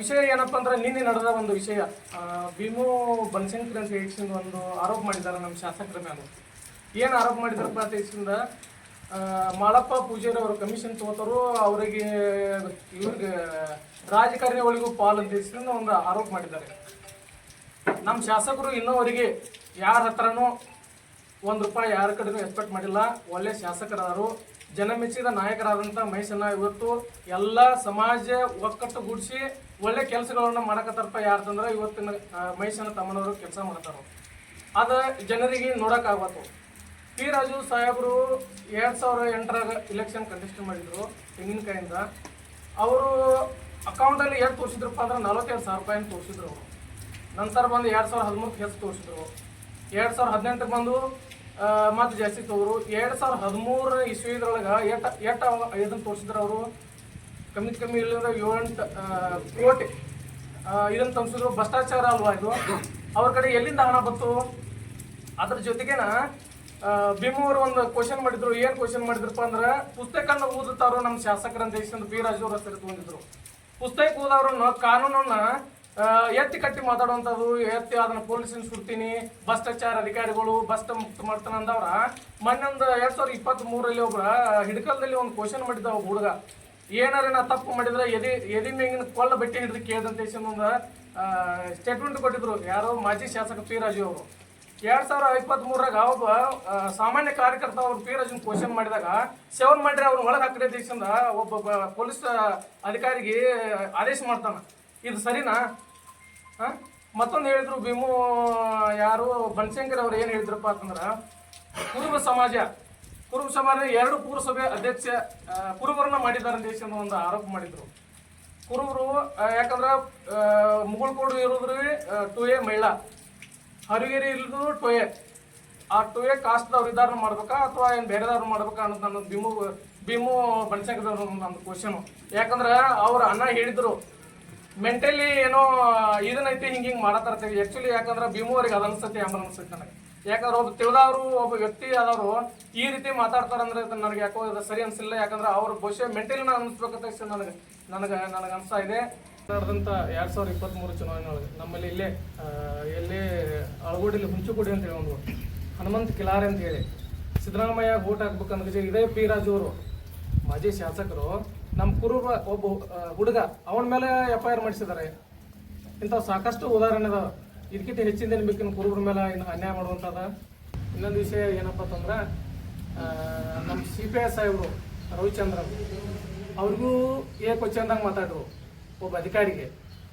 ವಿಷಯ ಏನಪ್ಪ ಅಂದ್ರೆ ನಿನ್ನೆ ನಡೆದ ಒಂದು ವಿಷಯ. ಭೀಮು ಬನಶಂಕರ್ ಅಂತ ಹೇಳಿಸಿದ ಒಂದು ಆರೋಪ ಮಾಡಿದ್ದಾರೆ ನಮ್ಮ ಶಾಸಕರ ಮೇಲೆ ಏನು ಆರೋಪ ಮಾಡಿದಾರಪ್ಪ ಅಂತ ಹೇಳಿಸಿಂದ ಮಾಳಪ್ಪ ಪೂಜಾರಿ ಅವರು ಕಮಿಷನ್ ತಗೋತಾರು ಅವರಿಗೆ ಇವ್ರಿಗೆ ರಾಜಕಾರಣಿಗಳಿಗೂ ಪಾಲ್ ಅಂತ ಹೇಳಿಸಿಂದ ಒಂದು ಆರೋಪ ಮಾಡಿದ್ದಾರೆ. ನಮ್ಮ ಶಾಸಕರು ಇನ್ನೋವರೆಗೆ ಯಾರ ಹತ್ರನೂ ಒಂದು ರೂಪಾಯಿ ಯಾರ ಕಡೆನೂ ಎಕ್ಸ್ಪೆಕ್ಟ್ ಮಾಡಿಲ್ಲ. ಒಳ್ಳೆ ಶಾಸಕರಾದರು. ಜನಮೆಚ್ಚಿದ ನಾಯಕರಾದಂಥ ಮಹೇಶನ್ನ ಇವತ್ತು ಎಲ್ಲ ಸಮಾಜ ಒಕ್ಕಟ್ಟುಗೂಡಿಸಿ ಒಳ್ಳೆ ಕೆಲಸಗಳನ್ನ ಮಾಡಕತ್ತಾರಪ್ಪ ಯಾರ್ದಂದ್ರೆ ಇವತ್ತಿನ ಮಹೇಶನ ತಮ್ಮನವರು ಕೆಲಸ ಮಾಡ್ತಾರ ಅದ ಜನರಿಗೆ ನೋಡೋಕ್ಕಾಗತ್ತು ಪಿ ರಾಜು ಸಾಹೇಬರು ಎರಡು ಸಾವಿರ ಎಂಟರಾಗ ಇಲೆಕ್ಷನ್ ಕಂಟೆಸ್ಟ್ ಮಾಡಿದ್ರು ತೆಂಗಿನಕಾಯಿಂದ. ಅವರು ಅಕೌಂಟಲ್ಲಿ ಎಷ್ಟು ತೋರಿಸಿದ್ರಪ್ಪ ಅಂದ್ರೆ ನಲವತ್ತೆರಡು ಸಾವಿರ ರೂಪಾಯಿ ತೋರಿಸಿದ್ರು ಅವರು. ನಂತರ ಬಂದು ಎರಡು ಸಾವಿರದ ಹದಿಮೂರು ಹೆಚ್ಚು ತೋರಿಸಿದ್ರು? ಎರಡು ಸಾವಿರ ಹದಿನೆಂಟಕ್ಕೆ ಬಂದು ಮತ್ತೆ ಜಾಸ್ತಿ ತಗೋರು ಎರಡು ಸಾವಿರದ ಹದಿಮೂರು ಇಸ್ವಿದ್ರೊಳಗೆ ಎಟ್ ಎಟ್ ಇದನ್ನು ತೋರಿಸಿದ್ರು ಅವರು? ಕಮ್ಮಿ ಕಮ್ಮಿ ಇಲ್ಲದ ಏಳೆಂಟು ಕೋಟಿ. ಇದನ್ನು ತೋರಿಸಿದ್ರು ಭ್ರಷ್ಟಾಚಾರ ಅಲ್ವಾ ಇದು? ಅವ್ರ ಕಡೆ ಎಲ್ಲಿಂದ ಹಣ ಬಂತು? ಅದ್ರ ಜೊತೆಗೇನ ಭೀಮು ಅವರು ಒಂದು ಕ್ವಶನ್ ಮಾಡಿದ್ರು. ಏನು ಕ್ವಶನ್ ಮಾಡಿದ್ರಪ್ಪ ಅಂದ್ರೆ, ಪುಸ್ತಕನ ಓದುತ್ತಾರೋ ನಮ್ಮ ಶಾಸಕರ ದೇಶದಿಂದ ಬಿ ರಾಜು ಅವ್ರ ಹೆಸರು ತಗೊಂಡಿದ್ರು ಪುಸ್ತಕ ಓದವ್ರನ್ನ ಕಾನೂನನ್ನ ಎತ್ತಿ ಕಟ್ಟಿ ಮಾತಾಡುವಂಥದ್ದು, ಎತ್ತಿ ಅದನ್ನ ಪೊಲೀಸ್ ಸುಡ್ತೀನಿ ಭ್ರಷ್ಟಾಚಾರ ಅಧಿಕಾರಿಗಳು ಭ್ರಷ್ಟ ಮುಕ್ತ ಮಾಡ್ತಾನೆ ಅಂದವ್ರ. ಮೊನ್ನೊಂದು ಎರಡು ಸಾವಿರದ ಇಪ್ಪತ್ತ್ ಮೂರಲ್ಲಿ ಒಬ್ಬ ಹಿಡ್ಕಲ್ದಲ್ಲಿ ಒಂದು ಕ್ವಶನ್ ಮಾಡಿದ್ದ ಒಬ್ಬ ಹುಡುಗ. ಏನಾರ ತಪ್ಪು ಮಾಡಿದ್ರೆ ಎದಿ ಎದಿ ಮೇಗಿನ ಕೊಳ್ಳ ಬೆಟ್ಟಿ ಹಿಡಿದು ಕೇಳಿದಂತ ಒಂದು ಸ್ಟೇಟ್ಮೆಂಟ್ ಕೊಟ್ಟಿದ್ರು. ಯಾರೋ ಮಾಜಿ ಶಾಸಕ ಪಿ ರಾಜು ಅವರು. ಎರಡ್ ಸಾವಿರದ ಇಪ್ಪತ್ತ್ ಮೂರಾಗ ಒಬ್ಬ ಸಾಮಾನ್ಯ ಕಾರ್ಯಕರ್ತ ಅವ್ರು ಪಿ ರಾಜನ್ ಕ್ವಶನ್ ಮಾಡಿದಾಗ, ಸೆವೆನ್ ಮಾಡ್ರಿ ಅವ್ರ ಒಳಗೆ ಹಾಕಿದ ದೇಶದಿಂದ ಒಬ್ಬ ಪೊಲೀಸ್ ಅಧಿಕಾರಿಗೆ ಆದೇಶ ಮಾಡ್ತಾನ. ಇದು ಸರಿನಾ? ಮತ್ತೊಂದು ಹೇಳಿದ್ರು ಭೀಮು, ಯಾರು ಬನಶಂಕರ್ ಅವ್ರು ಏನು ಹೇಳಿದ್ರಪ್ಪ ಅಂತಂದ್ರೆ, ಕುರುಬ ಸಮಾಜ ಕುರುಬ ಸಮಾಜ ಎರಡು ಪುರಸಭೆ ಅಧ್ಯಕ್ಷ ಕುರುಬರನ್ನ ಮಾಡಿದ್ದಾರೆ ದೇಶ ಒಂದು ಆರೋಪ ಮಾಡಿದ್ರು. ಕುರುಬರು ಯಾಕಂದ್ರೆ ಮುಗುಳ್ಕೋಡು ಇರೋದ್ರಿ ಎ ಮಹಿಳಾ ಹರಿಗೆರೆ ಟು ಟೊಯೆ. ಆ ಟೊಯೆ ಕಾಸ್ಟ್ದವ್ರು ಇದಾರ ಮಾಡ್ಬೇಕಾ ಅಥವಾ ಏನು ಬೇರೆದವ್ರು ಮಾಡ್ಬೇಕಾ ಅನ್ನೋದು ನನ್ನ ಭೀಮು ಭೀಮು ಅವರು ಒಂದು ಕ್ವಶನ್ ಯಾಕಂದ್ರೆ ಅವ್ರ ಅಣ್ಣ ಹೇಳಿದ್ರು ಮೆಂಟಲಿ ಏನೋ ಇದನ್ನೈತಿ ಹಿಂಗೆ ಹಿಂಗೆ ಮಾಡತ್ತಾರ ಆಕ್ಚುಲಿ ಯಾಕಂದ್ರೆ ಭೀಮು ಅವ್ರಿಗೆ ಅದು ಅನ್ಸತಿ ಆಮೇಲೆ ಅನ್ಸುತ್ತೆ ನನಗೆ. ಯಾಕಂದ್ರೆ ಒಬ್ಬ ತಿಳಿದವರು, ಒಬ್ಬ ವ್ಯಕ್ತಿ ಆದವರು ಈ ರೀತಿ ಮಾತಾಡ್ತಾರಂದ್ರೆ ನನಗೆ ಯಾಕೋ ಸರಿ ಅನ್ಸಿಲ್ಲ. ಯಾಕಂದ್ರೆ ಅವ್ರ ಬಹುಶಃ ಮೆಂಟಲಿ ನಾನು ಅನ್ಸ್ಬೇಕಂತ ನನಗೆ. ನನಗೆ ನನಗೆ ಅನಿಸ್ತಾ ಇದೆ. ನಡೆದಂತ ಎರಡ್ ಸಾವಿರದ ಇಪ್ಪತ್ತ್ ಮೂರು ಚುನಾವಣೆ ಒಳಗೆ ನಮ್ಮಲ್ಲಿ ಇಲ್ಲೇ ಎಲ್ಲಿ ಅಳಗೋಡಿಲಿ ಹುಂಚುಗುಡಿ ಅಂತ ಹೇಳಿ ಒಂದು ಹನುಮಂತ್ ಕಿಲಾರೆ ಅಂತ ಹೇಳಿ. ಸಿದ್ದರಾಮಯ್ಯ ಓಟ್ ಹಾಕ್ಬೇಕಂದ್ರೆ ಇದೇ ಪಿ ರಾಜು ಅವರು, ಮಾಜಿ ಶಾಸಕರು ನಮ್ಮ ಕುರುಬ ಒಬ್ಬ ಹುಡುಗ, ಅವನ ಮೇಲೆ ಎಫ್ ಐ ಆರ್ ಮಾಡಿಸಿದ್ದಾರೆ. ಇಂಥ ಸಾಕಷ್ಟು ಉದಾಹರಣೆ ಅದಾವ. ಇದಕ್ಕಿಂತ ಹೆಚ್ಚಿನ ಬೇಕಿನ ಕುರುಬರ ಮೇಲೆ ಇನ್ನು ಅನ್ಯಾಯ ಮಾಡುವಂಥದ್ದ ಇನ್ನೊಂದು ವಿಷಯ ಏನಪ್ಪ ಅಂತಂದ್ರೆ ನಮ್ಮ ಸಿ ಪಿ ಐ ಸಾಹೇಬರು ರವಿಚಂದ್ರನ್ ಅವ್ರಿಗೂ ಏ ಕೊಚ್ಚ ಅಂದಂಗೆ ಮಾತಾಡ್ರು ಒಬ್ಬ ಅಧಿಕಾರಿಗೆ.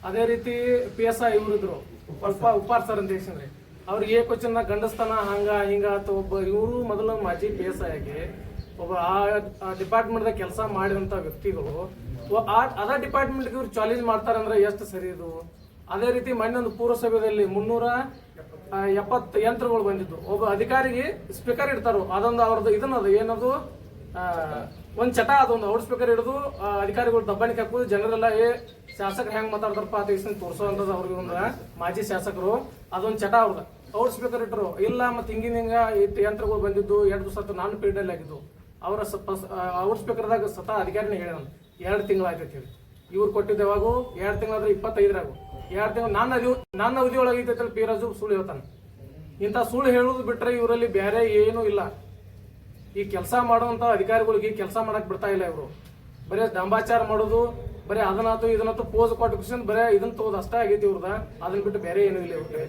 ಅದೇ ರೀತಿ ಪಿ ಎಸ್ ಐ ಇವರಿದ್ರು ಸ್ವಲ್ಪ ಉಪಾರ್ ಸರ್ ಅಂತ ಹೇಳ್ಸಿದ್ರಿ. ಅವ್ರಿಗೆ ಏ ಕೊಚ್ಚಂದಾಗ ಗಂಡಸ್ತಾನ ಹಂಗ ಹಿಂಗ ಅಥವಾ ಒಬ್ಬ, ಇವರು ಮೊದಲು ಮಾಜಿ ಪಿ ಎಸ್ ಐ ಒಬ್ಬ ಆ ಡಿಪಾರ್ಟ್ಮೆಂಟ್ದಾಗ ಕೆಲಸ ಮಾಡಿದಂಥ ವ್ಯಕ್ತಿಗಳು ಆ- ಅದ ಡಿಪಾರ್ಟ್ಮೆಂಟ್ಗೆ ಇವ್ರು ಚಾಲೆಂಜ್ ಮಾಡ್ತಾರಂದ್ರೆ ಎಷ್ಟು ಸರಿ ಇದು? ಅದೇ ರೀತಿ ಮಣ್ಣೊಂದು ಪೂರಸಭೆಯಲ್ಲಿ ಮುನ್ನೂರ ಆ, ಎಪ್ಪತ್ತು ಯಂತ್ರಗಳು ಬಂದಿದ್ದು. ಒಬ್ಬ ಅಧಿಕಾರಿಗೆ ಸ್ಪೀಕರ್ ಇಡ್ತಾರೋ. ಅದೊಂದು ಅವ್ರದ್ದು ಇದನ್ನದು ಏನದು? ಒಂದು ಚಟ ಅದೊಂದು ಔಟ್ ಸ್ಪೀಕರ್ ಹಿಡಿದು ಆ, ಅಧಿಕಾರಿಗಳು ದಬ್ಬಾಣಿಕೆ ಹಾಕುದು. ಜನರೆಲ್ಲ ಏ ಶಾಸಕರು ಹೆಂಗ್ ಮಾತಾಡ್ತಾರಪ್ಪ? ಅಂತ ತೋರಿಸೋ ತೋರಿಸೋಂಥದ್ದು ಅವ್ರಿಗೆ ಒಂದು ಮಾಜಿ ಶಾಸಕರು. ಅದೊಂದು ಚಟ ಅವ್ರದ್ದು. ಔಟ್ ಸ್ಪೀಕರ್ ಇಟ್ಟರು ಇಲ್ಲ ಮತ್ತೆ ಹಿಂಗಿನ ಹಿಂಗ ಯಂತ್ರಗಳು ಬಂದಿದ್ದು. ಎರಡು ದಿವಸ ನಾನು ಪೀರಿಯಡ್ ಆಗಿದ್ದು. ಅವರ ಅವ್ರ ಸ್ಪೀಕರ್ದಾಗ ಸತ ಅಧಿಕಾರಿನೇ ಹೇಳಿದ ಎರಡು ತಿಂಗಳಾಯ್ತು ಹೇಳಿ. ಇವ್ರು ಕೊಟ್ಟಿದ್ದ ಯಾವಾಗೂ? ಎರಡು ತಿಂಗಳಾದ್ರೆ ಇಪ್ಪತ್ತೈದರಾಗು. ಎರಡು ತಿಂಗಳು ನನ್ನ ಅದಿ ನನ್ನ ಅವಧಿ ಒಳಗೆ ಐತೈತಲ್ಲ ಪಿ ರಾಜು ಸುಳ್ಳು ಹೇಳ್ತಾನೆ. ಇಂಥ ಸುಳ್ಳು ಹೇಳುದು ಬಿಟ್ಟರೆ ಇವರಲ್ಲಿ ಬೇರೆ ಏನೂ ಇಲ್ಲ. ಈ ಕೆಲಸ ಮಾಡುವಂಥ ಅಧಿಕಾರಿಗಳಿಗೆ ಕೆಲಸ ಮಾಡಕ್ಕೆ ಬಿಡ್ತಾ ಇಲ್ಲ ಇವರು. ಬರೀ ದಂಬಾಚಾರ ಮಾಡೋದು, ಬರೀ ಅದನ್ನಾತು ಇದನ್ನತ್ತು ಪೋಸ್ ಕೊಟ್ಟು ಬರೀ ಇದನ್ನ ತಗೋದು ಅಷ್ಟೇ ಆಗೈತಿ ಇವ್ರದ. ಅದನ್ನ ಬಿಟ್ಟು ಬೇರೆ ಏನೂ ಇಲ್ಲ ಇವ್ರಿಗೆ